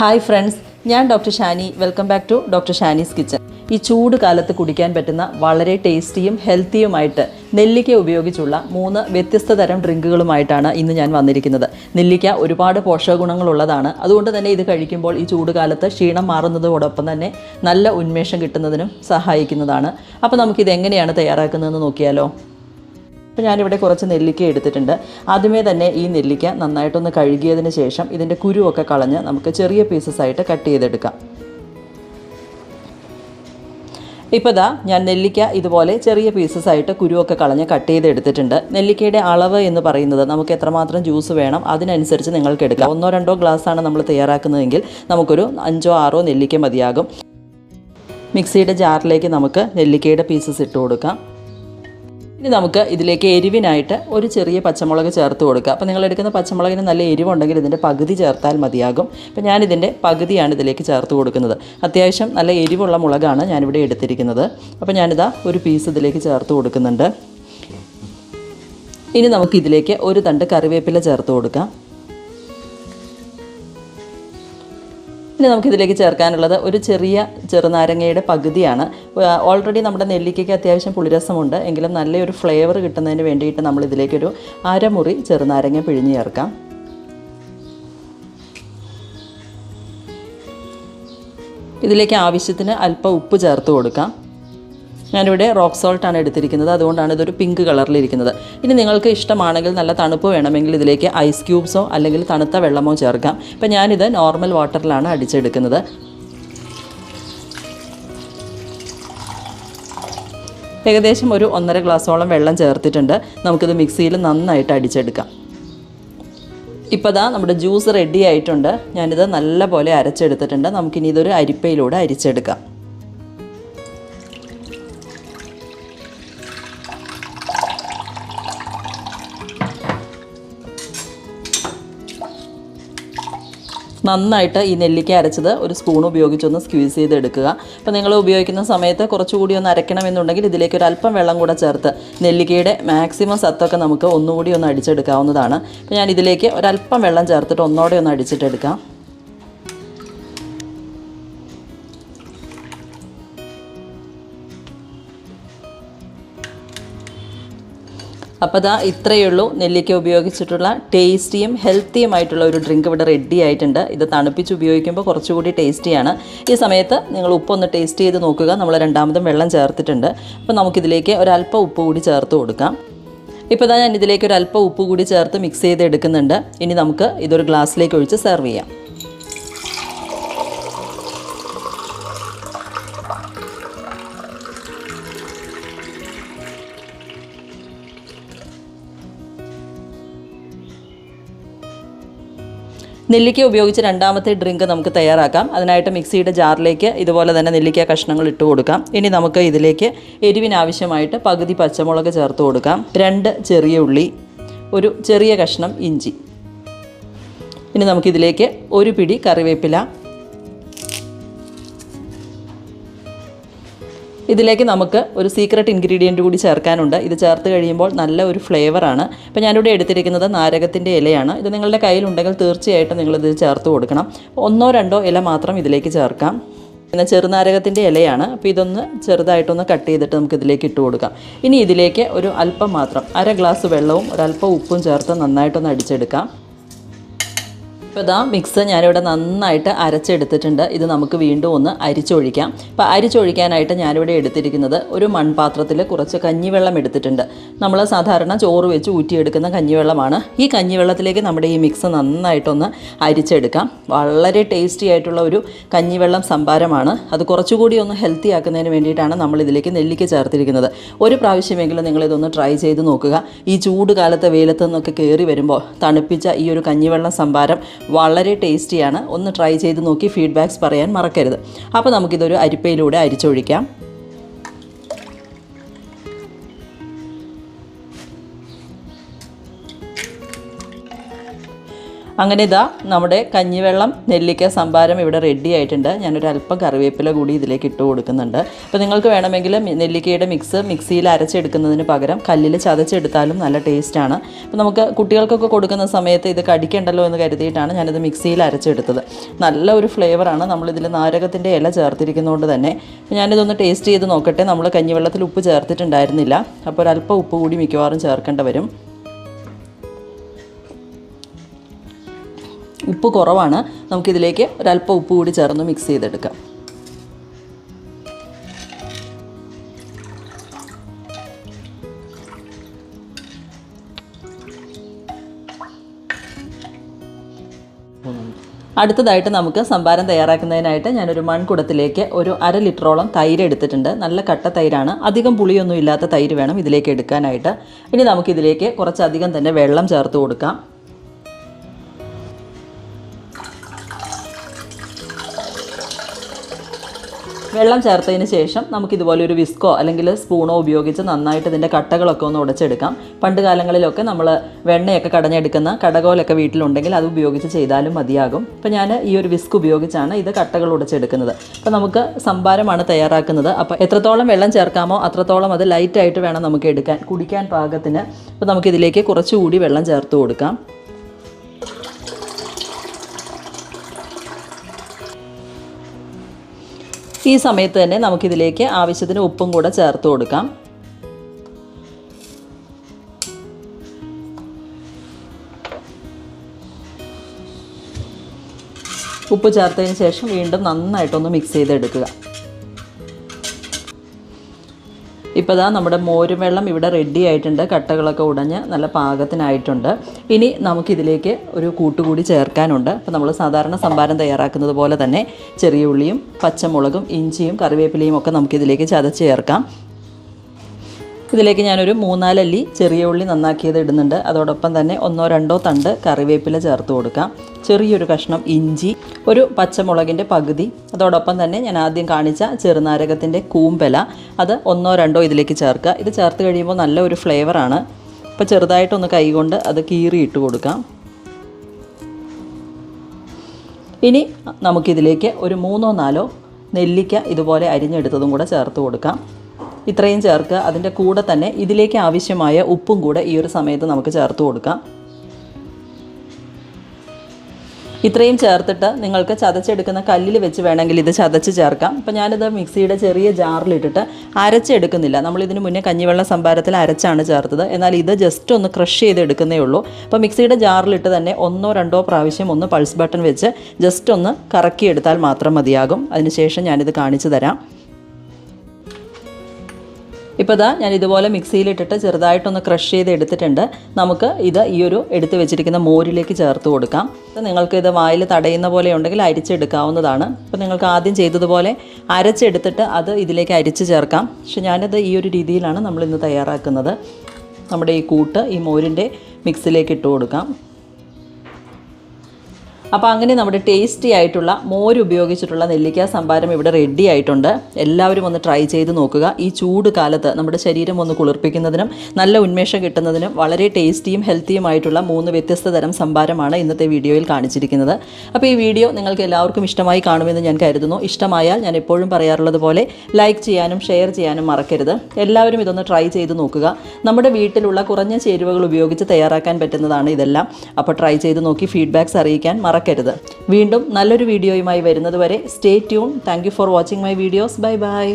Hi friends ഞാൻ doctor Shani. Welcome back to doctor Shani's kitchen ഈ ചൂട് കാലത്ത് കുടിക്കാൻ പറ്റുന്ന വളരെ ടേസ്റ്റിയും ഹെൽത്തിയുമായിട്ട് നെല്ലിക്ക ഉപയോഗിച്ചുള്ള മൂന്ന് വ്യത്യസ്ത തരം ഡ്രിങ്കുകളുമായിട്ടാണ് ഇന്ന് ഞാൻ വന്നിരിക്കുന്നത്. നെല്ലിക്ക ഒരുപാട് പോഷകഗുണങ്ങളുള്ളതാണ്. അതുകൊണ്ട് തന്നെ ഇത് കഴിക്കുമ്പോൾ ഈ ചൂട് കാലത്ത് ക്ഷീണം മാറുന്നതോടൊപ്പം തന്നെ നല്ല ഉന്മേഷം കിട്ടുന്നതിനും സഹായിക്കുന്നതാണ്. അപ്പോൾ നമുക്കിത് എങ്ങനെയാണ് തയ്യാറാക്കുന്നതെന്ന് നോക്കിയാലോ? അപ്പോൾ ഞാനിവിടെ കുറച്ച് നെല്ലിക്ക എടുത്തിട്ടുണ്ട്. ആദ്യമേ തന്നെ ഈ നെല്ലിക്ക നന്നായിട്ടൊന്ന് കഴുകിയതിന് ശേഷം ഇതിന്റെ കുരുവൊക്കെ കളഞ്ഞ് നമുക്ക് ചെറിയ പീസസ് ആയിട്ട് കട്ട് ചെയ്തെടുക്കാം. ഇപ്പോൾ ദാ ഞാൻ നെല്ലിക്ക ഇതുപോലെ ചെറിയ പീസസ് ആയിട്ട് കുരുവൊക്കെ കളഞ്ഞ് കട്ട് ചെയ്ത് എടുത്തിട്ടുണ്ട് നെല്ലിക്കയുടെ അളവ് എന്ന് പറയുന്നത് നമുക്ക് എത്രമാത്രം ജ്യൂസ് വേണം അതിനനുസരിച്ച് നിങ്ങൾക്ക് എടുക്കാം. ഒന്നോ രണ്ടോ ഗ്ലാസ് ആണ് നമ്മൾ തയ്യാറാക്കുന്നതെങ്കിൽ നമുക്കൊരു അഞ്ചോ ആറോ നെല്ലിക്ക മതിയാകും. മിക്സിയുടെ ജാറിലേക്ക് നമുക്ക് നെല്ലിക്കയുടെ പീസസ് ഇട്ട് കൊടുക്കാം. ഇനി നമുക്ക് ഇതിലേക്ക് എരിവിനായിട്ട് ഒരു ചെറിയ പച്ചമുളക് ചേർത്ത് കൊടുക്കുക അപ്പോൾ നിങ്ങൾ എടുക്കുന്ന പച്ചമുളകിന് നല്ല എരിവുണ്ടെങ്കിൽ ഇതിന്റെ പകുതി ചേർത്താൽ മതിയാകും. അപ്പോൾ ഞാനിതിന്റെ പകുതിയാണ് ഇതിലേക്ക് ചേർത്ത് കൊടുക്കുന്നത്. അത്യാവശ്യം നല്ല എരിവുള്ള മുളകാണ് ഞാനിവിടെ എടുത്തിരിക്കുന്നത്. അപ്പോൾ ഞാനിതാ ഒരു പീസ് ഇതിലേക്ക് ചേർത്ത് കൊടുക്കുന്നുണ്ട്. ഇനി നമുക്ക് ഇതിലേക്ക് ഒരു തണ്ട് കറിവേപ്പില ചേർത്ത് കൊടുക്കാം. ഇനി നമുക്കിതിലേക്ക് ചേർക്കാനുള്ളത് ഒരു ചെറിയ ചെറുനാരങ്ങയുടെ പകുതിയാണ്. ഓൾറെഡി നമ്മുടെ നെല്ലിക്കയ്ക്ക് അത്യാവശ്യം പുളിരസമുണ്ട്. എങ്കിലും നല്ലൊരു ഫ്ലേവർ കിട്ടുന്നതിന് വേണ്ടിയിട്ട് നമ്മൾ ഇതിലേക്കൊരു അരമുറി ചെറുനാരങ്ങ പിഴിഞ്ഞ് ചേർക്കാം. ഇതിലേക്ക് ആവശ്യത്തിന് അല്പം ഉപ്പ് ചേർത്ത് കൊടുക്കാം. ഞാനിവിടെ റോക്ക് സോൾട്ടാണ് എടുത്തിരിക്കുന്നത്. അതുകൊണ്ടാണ് ഇതൊരു പിങ്ക് കളറിലിരിക്കുന്നത്. ഇനി നിങ്ങൾക്ക് ഇഷ്ടമാണെങ്കിൽ നല്ല തണുപ്പ് വേണമെങ്കിൽ ഇതിലേക്ക് ഐസ് ക്യൂബ്സോ അല്ലെങ്കിൽ തണുത്ത വെള്ളമോ ചേർക്കാം. ഇപ്പം ഞാനിത് നോർമൽ വാട്ടറിലാണ് അടിച്ചെടുക്കുന്നത്. ഏകദേശം ഒരു ഒന്നര ഗ്ലാസ്സോളം വെള്ളം ചേർത്തിട്ടുണ്ട്. നമുക്കിത് മിക്സിയിൽ നന്നായിട്ട് അടിച്ചെടുക്കാം. ഇപ്പോൾ ദാ നമ്മുടെ ജ്യൂസ് റെഡി ആയിട്ടുണ്ട്. ഞാനിത് നല്ല പോലെ അരച്ചെടുത്തിട്ടുണ്ട്. നമുക്കിനി ഇതൊരു അരിപ്പയിലൂടെ അരിച്ചെടുക്കാം. നന്നായിട്ട് ഈ നെല്ലിക്ക അരച്ചത് ഒരു സ്പൂൺ ഉപയോഗിച്ചൊന്ന് ചെയ്ത് എടുക്കുക. അപ്പോൾ നിങ്ങൾ ഉപയോഗിക്കുന്ന സമയത്ത് കുറച്ചുകൂടി ഒന്ന് അരയ്ക്കണമെന്നുണ്ടെങ്കിൽ ഇതിലേക്ക് ഒരു അല്പം വെള്ളം കൂടെ ചേർത്ത് നെല്ലിക്കയുടെ മാക്സിമം സത്തൊക്കെ നമുക്ക് ഒന്നുകൂടി ഒന്ന് അടിച്ചെടുക്കാവുന്നതാണ് അപ്പോൾ ഞാൻ ഇതിലേക്ക് ഒരല്പം വെള്ളം ചേർത്തിട്ട് ഒന്നോടെ ഒന്ന് അടിച്ചിട്ടെടുക്കാം അപ്പോൾ ദാ ഇത്രയേ ഉള്ളൂ. നെല്ലിക്ക ഉപയോഗിച്ചിട്ടുള്ള ടേസ്റ്റിയും ഹെൽത്തിയുമായിട്ടുള്ള ഒരു ഡ്രിങ്ക് ഇവിടെ റെഡി ആയിട്ടുണ്ട്. ഇത് തണുപ്പിച്ച് ഉപയോഗിക്കുമ്പോൾ കുറച്ചുകൂടി ടേസ്റ്റിയാണ്. ഈ സമയത്ത് നിങ്ങൾ ഉപ്പൊന്ന് ടേസ്റ്റ് ചെയ്ത് നോക്കുക. നമ്മൾ രണ്ടാമതും വെള്ളം ചേർത്തിട്ടുണ്ട്. അപ്പോൾ നമുക്കിതിലേക്ക് ഒരല്പം ഉപ്പ് കൂടി ചേർത്ത് കൊടുക്കാം. ഇപ്പോൾ ഞാൻ ഇതിലേക്ക് ഒരു അല്പം ഉപ്പ് കൂടി ചേർത്ത് മിക്സ് ചെയ്ത് എടുക്കുന്നുണ്ട് ഇനി നമുക്ക് ഇതൊരു ഗ്ലാസ്സിലേക്ക് ഒഴിച്ച് സെർവ് ചെയ്യാം. നെല്ലിക്ക ഉപയോഗിച്ച് രണ്ടാമത്തെ ഡ്രിങ്ക് നമുക്ക് തയ്യാറാക്കാം. അതിനായിട്ട് മിക്സിയുടെ ജാറിലേക്ക് ഇതുപോലെ തന്നെ നെല്ലിക്ക കഷ്ണങ്ങൾ ഇട്ട് കൊടുക്കാം. ഇനി നമുക്ക് ഇതിലേക്ക് എരിവിനാവശ്യമായിട്ട് പകുതി പച്ചമുളക് ചേർത്ത് കൊടുക്കാം. രണ്ട് ചെറിയ ഉള്ളി ഒരു ചെറിയ കഷ്ണം ഇഞ്ചി. ഇനി നമുക്കിതിലേക്ക് ഒരു പിടി കറിവേപ്പില ഇതിലേക്ക് നമുക്ക് ഒരു സീക്രട്ട് ഇൻഗ്രീഡിയന്റ് കൂടി ചേർക്കാനുണ്ട്. ഇത് ചേർത്ത് കഴിയുമ്പോൾ നല്ല ഒരു ഫ്ലേവറാണ് ഇപ്പോൾ ഞാനിവിടെ എടുത്തിരിക്കുന്നത് നാരകത്തിന്റെ ഇലയാണ്. ഇത് നിങ്ങളുടെ കയ്യിലുണ്ടെങ്കിൽ തീർച്ചയായിട്ടും നിങ്ങളിത് ചേർത്ത് കൊടുക്കണം. ഒന്നോ രണ്ടോ ഇല മാത്രം ഇതിലേക്ക് ചേർക്കാം. പിന്നെ ചെറുനാരകത്തിന്റെ ഇലയാണ്. അപ്പോൾ ഇതൊന്ന് ചെറുതായിട്ടൊന്ന് കട്ട് ചെയ്തിട്ട് നമുക്ക് ഇതിലേക്ക് ഇട്ട് കൊടുക്കാം. ഇനി ഇതിലേക്ക് ഒരു അല്പം മാത്രം അര ഗ്ലാസ് വെള്ളവും ഒരല്പം ഉപ്പും ചേർത്ത് നന്നായിട്ടൊന്ന് അടിച്ചെടുക്കാം. ഇപ്പോൾ ഇതാ മിക്സ് ഞാനിവിടെ നന്നായിട്ട് അരച്ചെടുത്തിട്ടുണ്ട്. ഇത് നമുക്ക് വീണ്ടും ഒന്ന് അരിച്ചൊഴിക്കാം. അപ്പോൾ അരിച്ചൊഴിക്കാനായിട്ട് ഞാനിവിടെ എടുത്തിരിക്കുന്നത് ഒരു മൺപാത്രത്തിൽ കുറച്ച് കഞ്ഞിവെള്ളം എടുത്തിട്ടുണ്ട്. നമ്മൾ സാധാരണ ചോറ് വെച്ച് ഊറ്റിയെടുക്കുന്ന കഞ്ഞിവെള്ളമാണ്. ഈ കഞ്ഞിവെള്ളത്തിലേക്ക് നമ്മുടെ ഈ മിക്സ് നന്നായിട്ടൊന്ന് അരിച്ചെടുക്കാം. വളരെ ടേസ്റ്റി ആയിട്ടുള്ള ഒരു കഞ്ഞിവെള്ളം സംഭാരമാണ്. അത് കുറച്ചുകൂടി ഒന്ന് ഹെൽത്തി ആക്കുന്നതിന് വേണ്ടിയിട്ടാണ് നമ്മൾ ഇതിലേക്ക് നെല്ലിക്ക ചേർത്തിരിക്കുന്നത്. ഒരു പ്രാവശ്യമെങ്കിലും നിങ്ങളിതൊന്ന് ട്രൈ ചെയ്ത് നോക്കുക. ഈ ചൂട് കാലത്തെ വെയിലത്ത് നിന്നൊക്കെ കയറി വരുമ്പോൾ തണുപ്പിച്ച ഈ ഒരു കഞ്ഞിവെള്ളം സംഭാരം വളരെ ടേസ്റ്റിയാണ്. ഒന്ന് ട്രൈ ചെയ്ത് നോക്കി ഫീഡ്ബാക്ക്സ് പറയാൻ മറക്കരുത്. അപ്പോൾ നമുക്കിതൊരു അരിപ്പയിലൂടെ അരിച്ചൊഴിക്കാം. അങ്ങനെ ഇതാ നമ്മുടെ കഞ്ഞിവെള്ളം നെല്ലിക്ക സംഭാരം ഇവിടെ റെഡി ആയിട്ടുണ്ട്. ഞാനൊരു അല്പം കറിവേപ്പില കൂടി ഇതിലേക്ക് ഇട്ട് കൊടുക്കുന്നുണ്ട്. അപ്പോൾ നിങ്ങൾക്ക് വേണമെങ്കിൽ നെല്ലിക്കയുടെ മിക്സ് മിക്സിയിൽ അരച്ചെടുക്കുന്നതിന് പകരം കല്ലിൽ ചതച്ചെടുത്താലും നല്ല ടേസ്റ്റാണ് അപ്പോൾ നമുക്ക് കുട്ടികൾക്കൊക്കെ കൊടുക്കുന്ന സമയത്ത് ഇത് കടിക്കണ്ടല്ലോ എന്ന് കരുതിയിട്ടാണ് ഞാനിത് മിക്സിയിൽ അരച്ചെടുത്തത്. നല്ല ഒരു ഫ്ലേവറാണ് നമ്മളിതിൽ നാരകത്തിന്റെ ഇല ചേർത്തിരിക്കുന്നതുകൊണ്ട് തന്നെ. ഞാനിതൊന്ന് ടേസ്റ്റ് ചെയ്ത് നോക്കട്ടെ. നമ്മൾ കഞ്ഞിവെള്ളത്തിൽ ഉപ്പ് ചേർത്തിട്ടുണ്ടായിരുന്നില്ല. അപ്പോൾ ഒരല്പം ഉപ്പ് കൂടി മിക്കവാറും ചേർക്കേണ്ടി വരും. ഉപ്പ് കുറവാണ്. നമുക്കിതിലേക്ക് ഒരല്പം ഉപ്പ് കൂടി ചേർന്ന് മിക്സ് ചെയ്തെടുക്കാം. അടുത്തതായിട്ട് നമുക്ക് സംഭാരം തയ്യാറാക്കുന്നതിനായിട്ട് ഞാനൊരു മൺകുടത്തിലേക്ക് ഒരു അര ലിറ്ററോളം തൈര് എടുത്തിട്ടുണ്ട്. നല്ല കട്ട തൈരാണ്. അധികം പുളിയൊന്നും ഇല്ലാത്ത തൈര് വേണം ഇതിലേക്ക് എടുക്കാനായിട്ട്. ഇനി നമുക്കിതിലേക്ക് കുറച്ചധികം തന്നെ വെള്ളം ചേർത്ത് കൊടുക്കാം. വെള്ളം ചേർത്തതിന് ശേഷം നമുക്ക് ഇതുപോലെ ഒരു വിസ്കോ അല്ലെങ്കിൽ സ്പൂണോ ഉപയോഗിച്ച് നന്നായിട്ട് ഇതിന്റെ കട്ടകളൊക്കെ ഒന്ന് ഉടച്ചെടുക്കാം. പണ്ട് കാലങ്ങളിലൊക്കെ നമ്മൾ വെണ്ണയൊക്കെ കടഞ്ഞെടുക്കുന്ന കടകോലൊക്കെ വീട്ടിലുണ്ടെങ്കിൽ അത് ഉപയോഗിച്ച് ചെയ്താലും മതിയാകും. അപ്പോൾ ഞാൻ ഈ ഒരു വിസ്ക് ഉപയോഗിച്ചാണ് ഇത് കട്ടകൾ ഉടച്ചെടുക്കുന്നത്. അപ്പോൾ നമുക്ക് സംഭാരമാണ് തയ്യാറാക്കുന്നത്. അപ്പോൾ എത്രത്തോളം വെള്ളം ചേർക്കാമോ അത്രത്തോളം അത് ലൈറ്റായിട്ട് വേണം നമുക്ക് എടുക്കാൻ കുടിക്കാൻ പാകത്തിന്. അപ്പോൾ നമുക്കിതിലേക്ക് കുറച്ചുകൂടി വെള്ളം ചേർത്ത് കൊടുക്കാം. ഈ സമയത്ത് തന്നെ നമുക്കിതിലേക്ക് ആവശ്യത്തിന് ഉപ്പും കൂടെ ചേർത്ത് കൊടുക്കാം. ഉപ്പ് ചേർത്തതിന് ശേഷം വീണ്ടും നന്നായിട്ടൊന്ന് മിക്സ് ചെയ്തെടുക്കുക. ഇപ്പോൾ ഇതാ നമ്മുടെ മോരും വെള്ളം ഇവിടെ റെഡി ആയിട്ടുണ്ട്. കട്ടകളൊക്കെ ഉടഞ്ഞ് നല്ല പാകത്തിനായിട്ടുണ്ട്. ഇനി നമുക്കിതിലേക്ക് ഒരു കൂട്ടുകൂടി ചേർക്കാനുണ്ട്. അപ്പോൾ നമ്മൾ സാധാരണ സംഭാരം തയ്യാറാക്കുന്നത് പോലെ തന്നെ ചെറിയ ഉള്ളിയും പച്ചമുളകും ഇഞ്ചിയും കറിവേപ്പിലയും ഒക്കെ നമുക്കിതിലേക്ക് ചതച്ച് ചേർക്കാം. ഇതിലേക്ക് ഞാനൊരു മൂന്നാലല്ലി ചെറിയ ഉള്ളി നന്നാക്കിയത് ഇടുന്നുണ്ട്. അതോടൊപ്പം തന്നെ ഒന്നോ രണ്ടോ തണ്ട് കറിവേപ്പില ചേർത്ത് കൊടുക്കാം. ചെറിയൊരു കഷ്ണം ഇഞ്ചി ഒരു പച്ചമുളകിന്റെ പകുതി. അതോടൊപ്പം തന്നെ ഞാൻ ആദ്യം കാണിച്ച ചെറുനാരകത്തിന്റെ കൂമ്പല അത് ഒന്നോ രണ്ടോ ഇതിലേക്ക് ചേർക്കുക. ഇത് ചേർത്ത് കഴിയുമ്പോൾ നല്ല ഒരു ഫ്ലേവറാണ് അപ്പോൾ ചെറുതായിട്ടൊന്ന് കൈകൊണ്ട് അത് കീറിയിട്ട് കൊടുക്കാം. ഇനി നമുക്കിതിലേക്ക് ഒരു മൂന്നോ നാലോ നെല്ലിക്ക ഇതുപോലെ അരിഞ്ഞെടുത്തതും കൂടെ ചേർത്ത് കൊടുക്കാം. ഇത്രയും ചേർക്കുക അതിന്റെ കൂടെ തന്നെ ഇതിലേക്ക് ആവശ്യമായ ഉപ്പും കൂടെ ഈ ഒരു സമയത്ത് നമുക്ക് ചേർത്ത് കൊടുക്കാം. ഇത്രയും ചേർത്തിട്ട് നിങ്ങൾക്ക് ചതച്ചെടുക്കുന്ന കല്ലിൽ വെച്ച് വേണമെങ്കിൽ ഇത് ചതച്ച് ചേർക്കാം. അപ്പോൾ ഞാനിത് മിക്സിയുടെ ചെറിയ ജാറിലിട്ടിട്ട് അരച്ചെടുക്കുന്നില്ല. നമ്മളിതിന് മുന്നേ കഞ്ഞിവെള്ള സംഭാരത്തിൽ അരച്ചാണ് ചേർത്തത്. എന്നാൽ ഇത് ജസ്റ്റ് ഒന്ന് ക്രഷ് ചെയ്തെടുക്കുന്നേ ഉള്ളൂ. അപ്പോൾ മിക്സിയുടെ ജാറിലിട്ട് തന്നെ ഒന്നോ രണ്ടോ പ്രാവശ്യം ഒന്ന് പൾസ് ബട്ടൺ വെച്ച് ജസ്റ്റ് ഒന്ന് കറക്കിയെടുത്താൽ മാത്രം മതിയാകും. അതിനുശേഷം ഞാനിത് കാണിച്ചു തരാം. ഇപ്പോൾ ഇതാ ഞാൻ ഇതുപോലെ മിക്സിയിലിട്ടിട്ട് ചെറുതായിട്ടൊന്ന് ക്രഷ് ചെയ്ത് എടുത്തിട്ടുണ്ട്. നമുക്ക് ഇത് ഈ ഒരു എടുത്ത് വെച്ചിരിക്കുന്ന മോരിലേക്ക് ചേർത്ത് കൊടുക്കാം. അപ്പോൾ നിങ്ങൾക്ക് ഇത് വായിൽ തടയുന്ന പോലെ ഉണ്ടെങ്കിൽ അരിച്ചെടുക്കാവുന്നതാണ്. അപ്പോൾ നിങ്ങൾക്ക് ആദ്യം ചെയ്തതുപോലെ അരച്ചെടുത്തിട്ട് അത് ഇതിലേക്ക് അരിച്ച് ചേർക്കാം. പക്ഷെ ഞാനിത് ഈ ഒരു രീതിയിലാണ് നമ്മൾ ഇന്ന് തയ്യാറാക്കുന്നത്. നമ്മുടെ ഈ കൂട്ട് ഈ മോരിന്റെ മിക്സിലേക്ക് ഇട്ട് കൊടുക്കാം. അപ്പോൾ അങ്ങനെ നമ്മുടെ ടേസ്റ്റി ആയിട്ടുള്ള മോര് ഉപയോഗിച്ചിട്ടുള്ള നെല്ലിക്ക സംഭാരം ഇവിടെ റെഡി ആയിട്ടുണ്ട്. എല്ലാവരും ഒന്ന് ട്രൈ ചെയ്ത് നോക്കുക. ഈ ചൂട് കാലത്ത് നമ്മുടെ ശരീരം ഒന്ന് കുളിർപ്പിക്കുന്നതിനും നല്ല ഉന്മേഷം കിട്ടുന്നതിനും വളരെ ടേസ്റ്റിയും ഹെൽത്തിയുമായിട്ടുള്ള മൂന്ന് വ്യത്യസ്ത തരം സംഭാരമാണ് ഇന്നത്തെ വീഡിയോയിൽ കാണിച്ചിരിക്കുന്നത്. അപ്പോൾ ഈ വീഡിയോ നിങ്ങൾക്ക് എല്ലാവർക്കും ഇഷ്ടമായി കാണുമെന്ന് ഞാൻ കരുതുന്നു. ഇഷ്ടമായാൽ ഞാൻ എപ്പോഴും പറയാറുള്ളത് പോലെ ലൈക്ക് ചെയ്യാനും ഷെയർ ചെയ്യാനും മറക്കരുത്. എല്ലാവരും ഇതൊന്ന് ട്രൈ ചെയ്ത് നോക്കുക. നമ്മുടെ വീട്ടിലുള്ള കുറഞ്ഞ ചേരുവകൾ ഉപയോഗിച്ച് തയ്യാറാക്കാൻ പറ്റുന്നതാണ് ഇതെല്ലാം. അപ്പോൾ ട്രൈ ചെയ്ത് നോക്കി ഫീഡ്ബാക്ക്സ് അറിയിക്കാൻ മറക്കരുത്. വീണ്ടും നല്ലൊരു വീഡിയോയുമായി വരുന്നതുവരെ stay tune. Thank for watching my videos bye bye